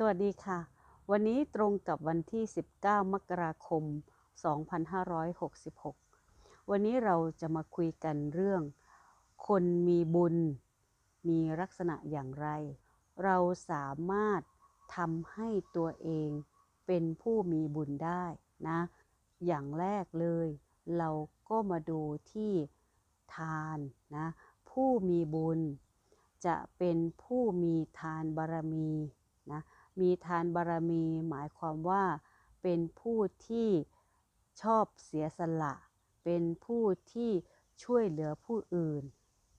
สวัสดีค่ะ วันนี้ตรงกับวันที่ 19 มกราคม 2566 วันนี้เราจะมาคุยกันเรื่อง คนมีบุญ มีลักษณะอย่างไร เราสามารถทำให้ตัวเองเป็นผู้มีบุญได้นะ อย่างแรกเลย เราก็มาดูที่ทานนะ ผู้มีบุญจะเป็นผู้มีทานบารมี มีทานบารมี หมายความว่า เป็นผู้ที่ชอบเสียสละ เป็นผู้ที่ช่วยเหลือผู้อื่น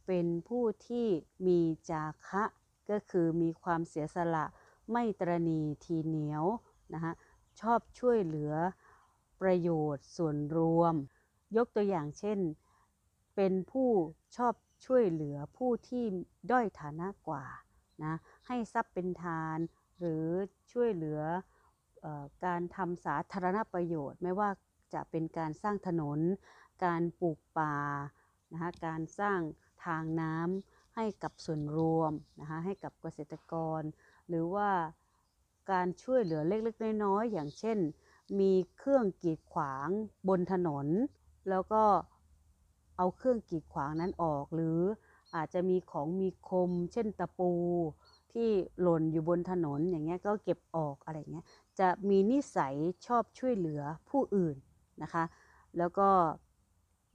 เป็นผู้ที่มีจาคะ ก็คือมีความเสียสละ ไม่ตรณีทีเหนียวนะคะชอบช่วยเหลือประโยชน์ส่วนรวม ยกตัวอย่างเช่น เป็นผู้ชอบช่วยเหลือผู้ที่ด้อยฐานะกว่านะให้ทรัพย์เป็นทาน หรือช่วยเหลืออการทำสาธารณประโยชน์ ไม่ว่าจะเป็นการสร้างถนน การปลูกป่านะคะการสร้างทางน้ำให้กับส่วนรวมนะคะให้กับเกษตรกร หรือว่าการช่วยเหลือเล็กๆน้อยๆอย่างเช่น มีเครื่องกีดขวางบนถนน แล้วก็เอาเครื่องกีดขวางนั้นออก หรืออาจจะมีของมีคม เช่นตะปู ที่หล่นอยู่บนถนนอย่างเงี้ยก็เก็บออกอะไรเงี้ยจะมีนิสัยชอบช่วยเหลือผู้อื่นนะคะ แล้วก็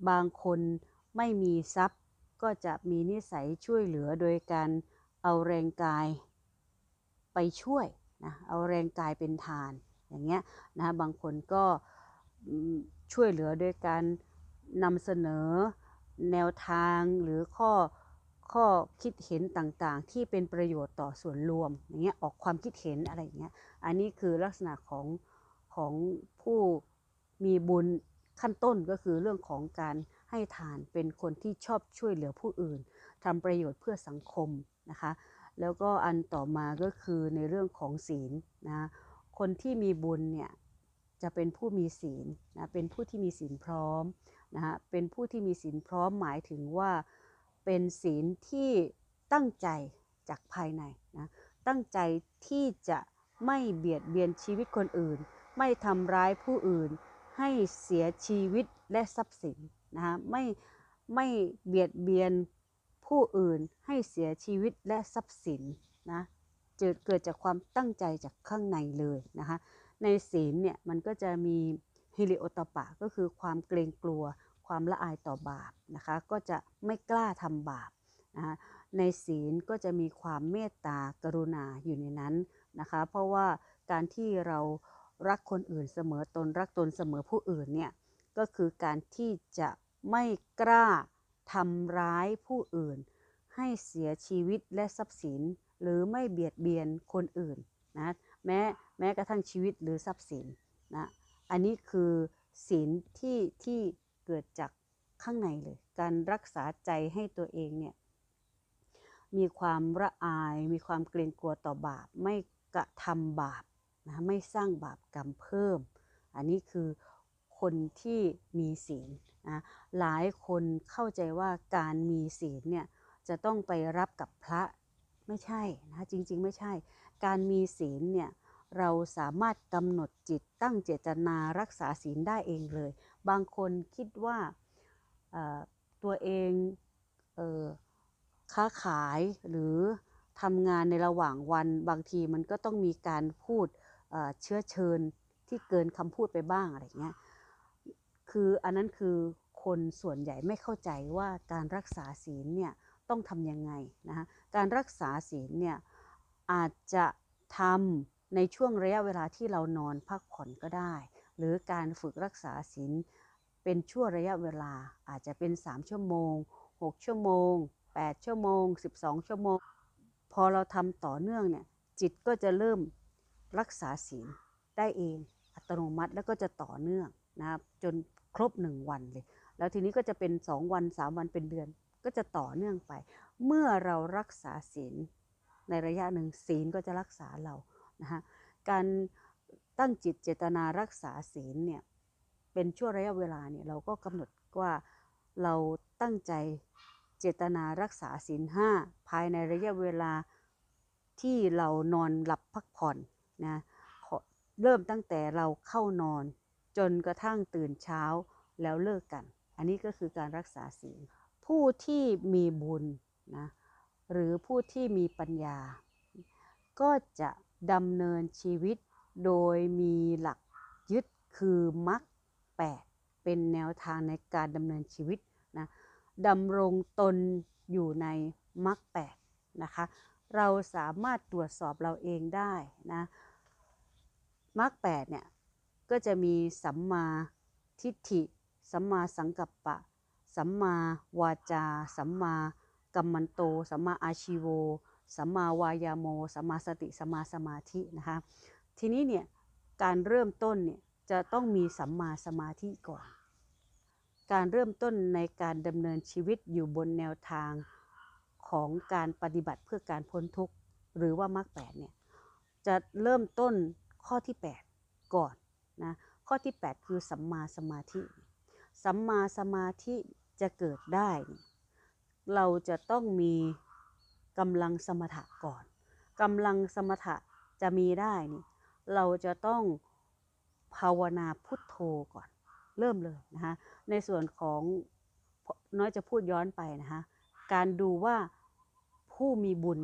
บางคนไม่มีทรัพย์ก็จะมีนิสัยช่วยเหลือโดยการเอาแรงกายไปช่วยนะเอาแรงกายเป็นทานอย่างเงี้ยนะบางคนก็ช่วยเหลือโดยการนำเสนอแนวทางหรือข้อ ข้อคิดเห็นต่างๆ ที่เป็นประโยชน์ต่อส่วนรวมอย่างเงี้ยออกความคิดเห็นอะไรอย่างเงี้ยอันนี้คือลักษณะของของผู้มีบุญขั้นต้นก็คือเรื่องของการให้ทานเป็นคนที่ชอบช่วยเหลือผู้อื่นทำประโยชน์เพื่อสังคมนะคะ แล้วก็อันต่อมาก็คือในเรื่องของศีลนะคนที่มีบุญเนี่ยจะเป็นผู้มีศีลนะเป็นผู้ที่มีศีลพร้อมนะฮะเป็นผู้ที่มีศีลพร้อมหมายถึงว่า เป็นศีลที่ตั้งใจจากภายในนะตั้งใจที่จะไม่เบียดเบียนชีวิตคนอื่น ไม่ทำร้ายผู้อื่น ให้เสียชีวิตและทรัพย์สินนะไม่ไม่เบียดเบียนผู้อื่นให้เสียชีวิตและทรัพย์สินนะเกิดเกิดจากความตั้งใจจากข้างในเลยนะคะในศีลเนี่ยมันก็จะมีฮิริโอตปะก็คือความเกรงกลัว ความละอายต่อบาปนะคะก็จะไม่กล้าทำบาปนะคะในศีลก็จะมีความเมตตากรุณาอยู่ในนั้นนะคะ เพราะว่าการที่เรารักคนอื่นเสมอตนรักตนเสมอผู้อื่นเนี่ยก็คือการที่จะไม่กล้าทำร้ายผู้อื่น ให้เสียชีวิตและทรัพย์สิน หรือไม่เบียดเบียนคนอื่นนะแม้แม้กระทั่งชีวิตหรือทรัพย์สินนะอันนี้คือศีลที่ที่ กิดจากข้างในเลย การรักษาใจให้ตัวเองเนี่ยมีความระอายมีความเกรงกลัวต่อบาป ไม่กระทำบาปนะไม่สร้างบาปกรรมเพิ่ม อันนี้คือคนที่มีศีลนะหลายคนเข้าใจว่าการมีศีลเนี่ยจะต้องไปรับกับพระไม่ใช่นะจริงๆไม่ใช่ การมีศีลเนี่ยเราสามารถกำหนดจิตตั้งเจตนารักษาศีลได้เองเลย บางคนคิดว่าตัวเองเออค้าขายหรือทำงานในระหว่างวัน บางทีมันก็ต้องมีการพูดเชื้อเชิญที่เกินคำพูดไปบ้างอะไรเงี้ย คืออันนั้นคือคนส่วนใหญ่ไม่เข้าใจว่าการรักษาศีลเนี่ยต้องทำยังไงนะคะการรักษาศีลเนี่ยอาจจะทำในช่วงระยะเวลาที่เรานอนพักผ่อนก็ได้ หรือการฝึกรักษาศีลเป็นช่วงระยะเวลาอาจจะเป็น 3 ชั่วโมง 6 ชั่วโมง 8 ชั่วโมง 12 ชั่วโมง พอเราทำต่อเนื่องเนี่ยจิตก็จะเริ่มรักษาศีลได้เองอัตโนมัติแล้วก็จะต่อเนื่องนะครับจนครบ 1 วันเลย แล้วทีนี้ก็จะเป็น 2 วัน 3 วันเป็นเดือนก็จะต่อเนื่องไป เมื่อเรารักษาศีลในระยะหนึ่งศีลก็จะรักษาเรานะฮะการ ตั้งจิตเจตนารักษาศีลเนี่ยเป็นช่วงระยะเวลาเนี่ยเราก็กำหนดว่าเราตั้งใจเจตนารักษาศีลห้าภายในระยะเวลาที่เรานอนหลับพักผ่อนนะเริ่มตั้งแต่เราเข้านอน จนกระทั่งตื่นเช้าแล้วเลิกกัน อันนี้ก็คือการรักษาศีลผู้ที่มีบุญนะหรือผู้ที่มีปัญญา ก็จะดำเนินชีวิต โดยมีหลักยึดคือมรรคแปดเป็นแนวทางในการดำเนินชีวิตนะดำรงตนอยู่ในมรรคแปดนะคะ เราสามารถตรวจสอบเราเองได้นะมรรคแปดเนี่ยก็จะมีสัมมาทิฏฐิ สัมมาสังกัปปะ สัมมาวาจา สัมมากัมมันโต สัมมาอาชิโว สัมมาวายาโม สัมมาสติ สัมมาสมาธินะคะ ทีนี้เนี่ยการเริ่มต้นเนี่ยจะต้องมีสัมมาสมาธิก่อน การเริ่มต้นในการดำเนินชีวิตอยู่บนแนวทางของการปฏิบัติเพื่อการพ้นทุกข์หรือว่ามรรคแปดเนี่ยจะเริ่มต้นข้อที่ 8 ก่อนนะข้อที่ 8 คือสัมมาสมาธิ สัมมาสมาธิจะเกิดได้ เราจะต้องมีกำลังสมถะก่อนกำลังสมถะจะมีได้นี่ เราจะต้องภาวนาพุทโธก่อน เริ่มเลยนะคะในส่วนของน้อยจะพูดย้อนไปนะคะการดูว่าผู้มีบุญ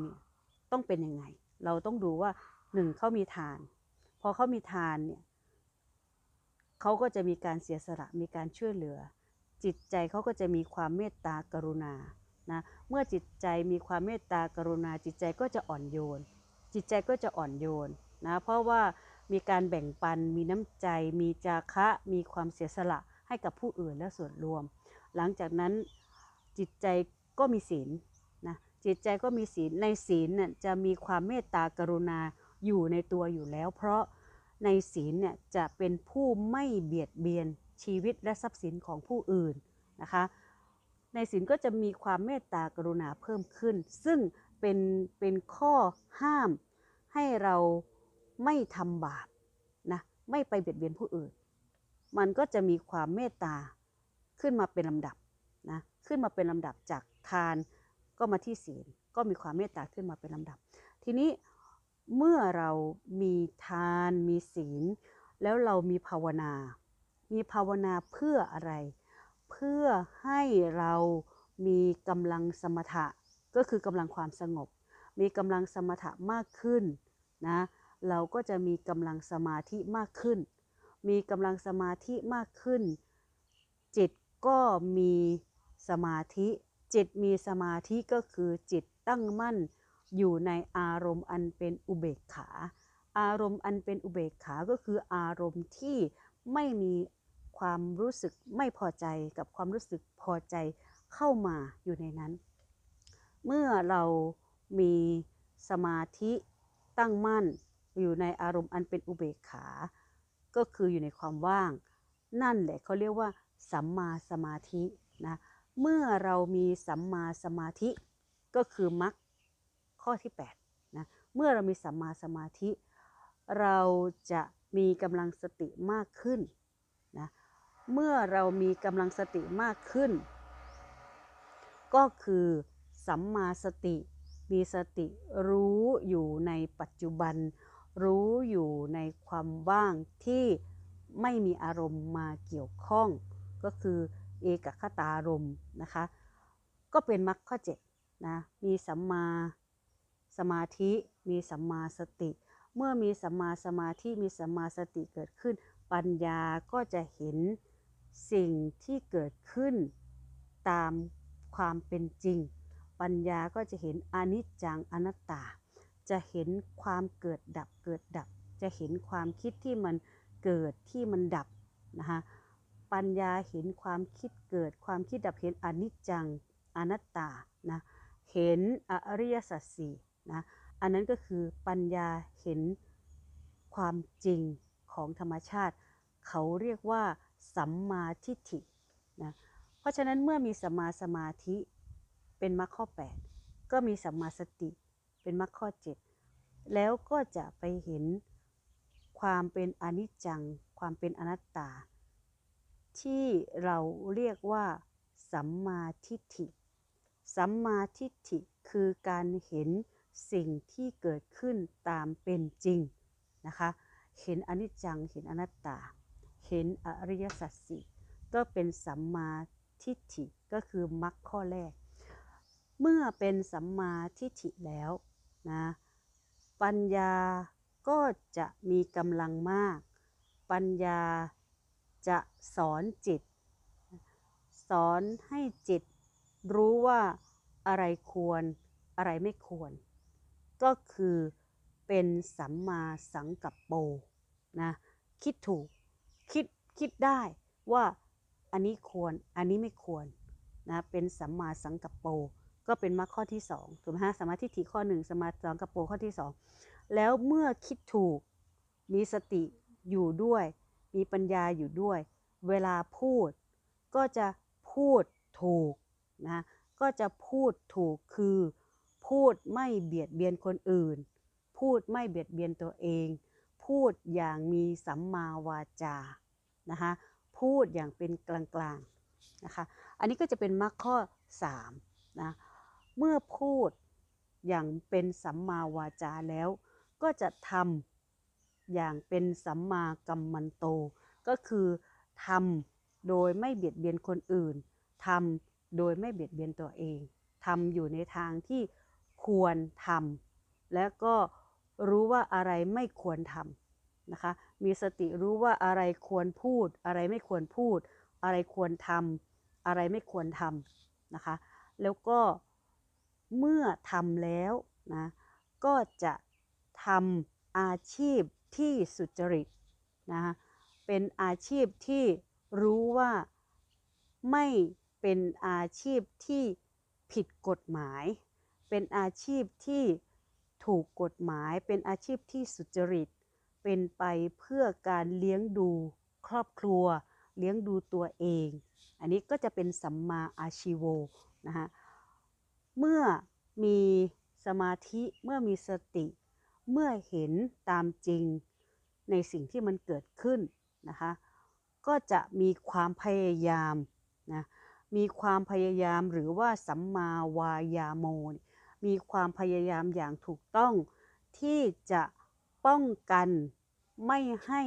ต้องเป็นยังไง เราต้องดูว่าหนึ่งเขามีทาน พอเขามีทานเนี่ยเขาก็จะมีการเสียสละมีการช่วยเหลือ จิตใจเขาก็จะมีความเมตตากรุณานะเมื่อจิตใจมีความเมตตากรุณา จิตใจก็จะอ่อนโยน จิตใจก็จะอ่อนโยน นะเพราะว่ามีการแบ่งปัน มีน้ำใจ มีจาคะ มีความเสียสละให้กับผู้อื่นและส่วนรวม หลังจากนั้นจิตใจก็มีศีลนะจิตใจก็มีศีลในศีลเนี่ยจะมีความเมตตากรุณาอยู่ในตัวอยู่แล้ว เพราะในศีลเนี่ยจะเป็นผู้ไม่เบียดเบียนชีวิตและทรัพย์สินของผู้อื่นนะคะในศีลก็จะมีความเมตตากรุณาเพิ่มขึ้น ซึ่งเป็นเป็นข้อห้ามให้เรา ไม่ทำบาปนะไม่ไปเบียดเบียนผู้อื่น มันก็จะมีความเมตตาขึ้นมาเป็นลำดับนะขึ้นมาเป็นลำดับจากทานก็มาที่ศีลก็มีความเมตตาขึ้นมาเป็นลำดับ ทีนี้เมื่อเรามีทานมีศีล แล้วเรามีภาวนา มีภาวนาเพื่ออะไร เพื่อให้เรามีกำลังสมถะก็คือกำลังความสงบ มีกำลังสมถะมากขึ้นนะ เราก็จะมีกำลังสมาธิมากขึ้น มีกำลังสมาธิมากขึ้น จิตก็มีสมาธิ จิตมีสมาธิก็คือจิตตั้งมั่นอยู่ในอารมณ์อันเป็นอุเบกขา อารมณ์อันเป็นอุเบกขาก็คืออารมณ์ที่ไม่มีความรู้สึกไม่พอใจกับความรู้สึกพอใจเข้ามาอยู่ในนั้น เมื่อเรามีสมาธิตั้งมั่น อยู่ในอารมณ์อันเป็นอุเบกขา ก็คืออยู่ในความว่าง นั่นแหละเขาเรียกว่า สัมมาสมาธินะเมื่อเรามีสัมมาสมาธิ ก็คือมรรคข้อที่8นะเมื่อเรามีสัมมาสมาธิ เราจะมีกำลังสติมากขึ้นนะเมื่อเรามีกำลังสติมากขึ้น ก็คือสัมมาสติมีสติรู้อยู่ในปัจจุบัน รู้อยู่ในความว่างที่ไม่มีอารมณ์มาเกี่ยวข้อง ก็คือเอกคตารมนะคะ ก็เป็นมรรคข้อ7นะมีสัมมาสมาธิมีสัมมาสติ เมื่อมีสัมมาสมาธิมีสัมมาสติเกิดขึ้น ปัญญาก็จะเห็นสิ่งที่เกิดขึ้นตามความเป็นจริง ปัญญาก็จะเห็นอนิจจังอนัตตา จะเห็นความเกิดดับเกิดดับ จะเห็นความคิดที่มันเกิดที่มันดับนะคะปัญญาเห็นความคิดเกิด ความคิดดับเห็นอนิจจังอนัตตานะเห็นอริยสัจสี่นะอันนั้นก็คือปัญญาเห็นความจริงของธรรมชาติ เขาเรียกว่าสัมมาทิฏฐินะเพราะฉะนั้นเมื่อมีสัมมาสมาธิเป็นมรรคข้อ 8 ก็มีสัมมาสติ เป็นมรรคข้อ 7 แล้วก็จะไปเห็นความเป็นอนิจจัง ความเป็นอนัตตา ที่เราเรียกว่า สัมมาทิฏฐิ สัมมาทิฏฐิคือการเห็นสิ่งที่เกิดขึ้นตามเป็นจริงนะคะ เห็นอนิจจัง เห็นอนัตตา เห็นอริยสัจสี่ก็เป็นสัมมาทิฏฐิก็คือมรรคข้อแรก เมื่อเป็นสัมมาทิฏฐิแล้ว นะปัญญาก็จะมีกำลังมาก ปัญญาจะสอนจิต สอนให้จิตรู้ว่าอะไรควรอะไรไม่ควร ก็คือเป็นสัมมาสังกัปโปนะคิดถูกคิดคิดได้ว่าอันนี้ควรอันนี้ไม่ควรนะเป็นสัมมาสังกัปโป ก็เป็นมรรคข้อที่2ถูกไหมฮะสมาธิฐิข้อ 1 สมาสังกัปโปข้อที่ 2 แล้วเมื่อคิดถูกมีสติอยู่ด้วย มีปัญญาอยู่ด้วย เวลาพูดก็จะพูดถูกนะก็จะพูดถูกคือ พูดไม่เบียดเบียนคนอื่น พูดไม่เบียดเบียนตัวเอง พูดอย่างมีสัมมาวาจานะคะพูดอย่างเป็นกลางๆนะคะอันนี้ก็จะเป็นมรรคข้อ3นะ เมื่อพูดอย่างเป็นสัมมาวาจาแล้ว ก็จะทำอย่างเป็นสัมมากัมมันโต ก็คือทำโดยไม่เบียดเบียนคนอื่นทำโดยไม่เบียดเบียนตัวเองทำอยู่ในทางที่ควรทำและก็รู้ว่าอะไรไม่ควรทำนะคะ มีสติรู้ว่าอะไรควรพูด อะไรไม่ควรพูด อะไรควรทำอะไรไม่ควรทำนะคะ แล้วก็ เมื่อทำแล้วนะก็จะทำอาชีพที่สุจริตนะเป็นอาชีพที่รู้ว่าไม่เป็นอาชีพที่ผิดกฎหมาย เป็นอาชีพที่ถูกกฎหมาย เป็นอาชีพที่สุจริต เป็นไปเพื่อการเลี้ยงดูครอบครัว เลี้ยงดูตัวเอง อันนี้ก็จะเป็นสัมมาอาชีโวนะคะ เมื่อมีสมาธิเมื่อมีสติ เมื่อเห็นตามจริงในสิ่งที่มันเกิดขึ้นนะคะก็จะมีความพยายามนะมีความพยายามหรือว่าสัมมาวายาโม มีความพยายามอย่างถูกต้อง ที่จะป้องกันไม่ให้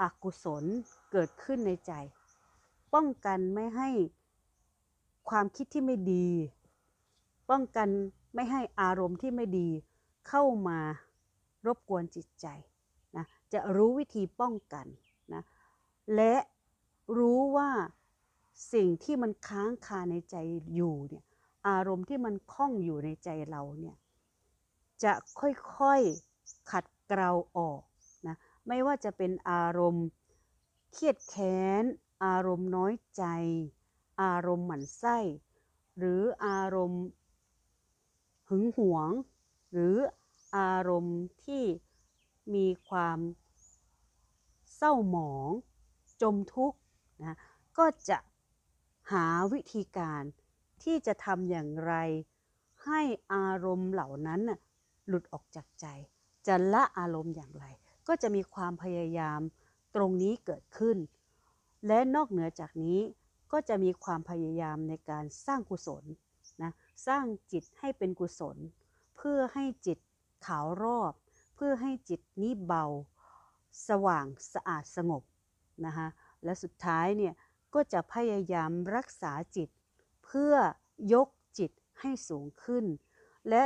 อกุศลเกิดขึ้นในใจ ป้องกันไม่ให้ความคิดที่ไม่ดี ป้องกันไม่ให้อารมณ์ที่ไม่ดีเข้ามารบกวนจิตใจนะจะรู้วิธีป้องกันนะและรู้ว่าสิ่งที่มันค้างคาในใจอยู่เนี่ยอารมณ์ที่มันคล้องอยู่ในใจเราเนี่ยจะค่อยๆขัดเกลาออกนะไม่ว่าจะเป็นอารมณ์เครียดแค้น อารมณ์น้อยใจ อารมณ์หมั่นไส้ หรืออารมณ์ หึงหวง หรืออารมณ์ที่มีความเศร้าหมอง จมทุกข์นะก็จะหาวิธีการที่จะทำอย่างไร ให้อารมณ์เหล่านั้นหลุดออกจากใจ จะละอารมณ์อย่างไร ก็จะมีความพยายามตรงนี้เกิดขึ้น และนอกเหนือจากนี้ก็จะมีความพยายามในการสร้างกุศลนะ สร้างจิตให้เป็นกุศล เพื่อให้จิตขาวรอบ เพื่อให้จิตนี้เบา สว่างสะอาดสงบนะคะและสุดท้ายเนี่ยก็จะพยายามรักษาจิต เพื่อยกจิตให้สูงขึ้น และ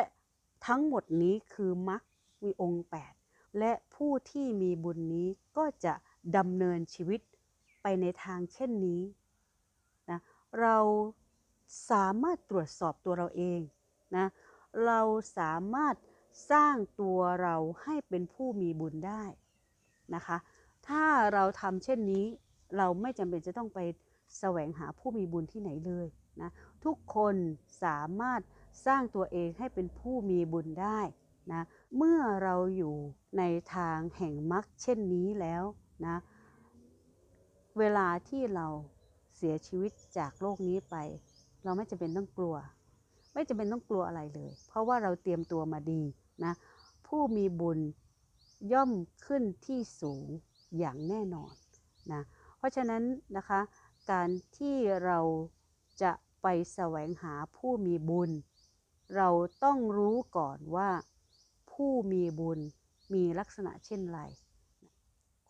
ทั้งหมดนี้คือมรรคมีองค์8และผู้ที่มีบุญนี้ก็จะดำเนินชีวิตไปในทางเช่นนี้นะเรา สามารถตรวจสอบตัวเราเองนะเราสามารถสร้างตัวเราให้เป็นผู้มีบุญได้นะคะ ถ้าเราทำเช่นนี้ เราไม่จำเป็นจะต้องไปแสวงหาผู้มีบุญที่ไหนเลยนะทุกคนสามารถสร้างตัวเองให้เป็นผู้มีบุญได้นะเมื่อเราอยู่ในทางแห่งมรรคเช่นนี้แล้วนะเวลาที่เราเสียชีวิตจากโลกนี้ไป เราไม่จำเป็นต้องกลัว ไม่จำเป็นต้องกลัวอะไรเลย เพราะว่าเราเตรียมตัวมาดีนะผู้มีบุญย่อมขึ้นที่สูงอย่างแน่นอนนะเพราะฉะนั้นนะคะการที่เราจะไปแสวงหาผู้มีบุญ เราต้องรู้ก่อนว่าผู้มีบุญมีลักษณะเช่นไร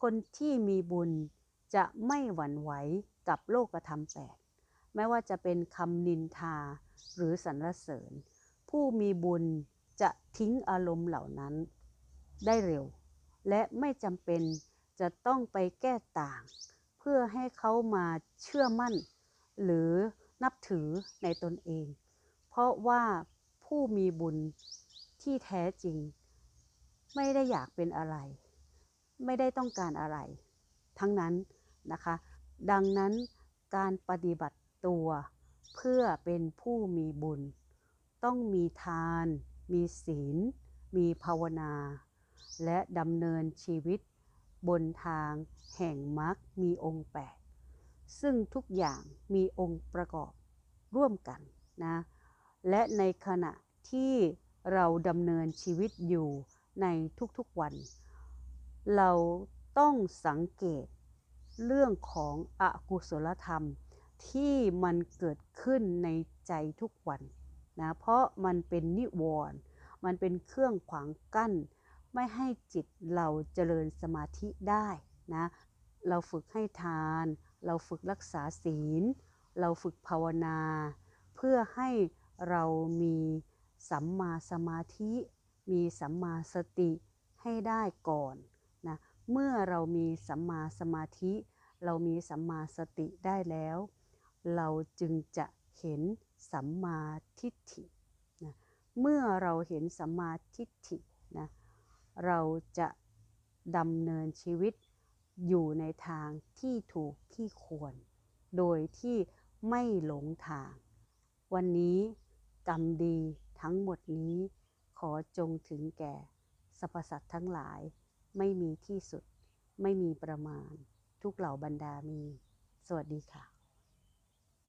คนที่มีบุญจะไม่หวั่นไหวกับโลกธรรมแปด ไม่ว่าจะเป็นคำนินทาหรือสรรเสริญ ผู้มีบุญจะทิ้งอารมณ์เหล่านั้น ได้เร็ว และไม่จำเป็นจะต้องไปแก้ต่าง เพื่อให้เขามาเชื่อมั่น หรือนับถือในตนเอง เพราะว่าผู้มีบุญที่แท้จริง ไม่ได้อยากเป็นอะไร ไม่ได้ต้องการอะไร ทั้งนั้นนะคะ ดังนั้นการปฏิบัติ ตัว เพื่อเป็นผู้มีบุญ ต้องมีทาน มีศีล มีภาวนา และดำเนินชีวิต บนทางแห่งมรรคมีองค์แปดซึ่งทุกอย่างมีองค์ประกอบร่วมกันนะและในขณะที่เราดำเนินชีวิตอยู่ในทุกๆวัน เราต้องสังเกตเรื่องของอกุศลธรรม ที่มันเกิดขึ้นในใจทุกวันนะเพราะมันเป็นนิวรณ์มันเป็นเครื่องขวางกั้น ไม่ให้จิตเราเจริญสมาธิได้นะเราฝึกให้ทาน เราฝึกรักษาศีล เราฝึกภาวนา เพื่อให้เรามีสัมมาสมาธิ มีสัมมาสติให้ได้ก่อนนะเมื่อเรามีสัมมาสมาธิ เรามีสัมมาสติได้แล้ว เราจึงจะเห็นสัมมาทิฏฐินะเมื่อเราเห็นสัมมาทิฏฐินะเราจะดำเนินชีวิตอยู่ในทางที่ถูกที่ควร โดยที่ไม่หลงทาง วันนี้กรรมดีทั้งหมดนี้ขอจงถึงแก่สรรพสัตว์ทั้งหลายไม่มีที่สุด ไม่มีประมาณ ทุกเหล่าบรรดามี สวัสดีค่ะ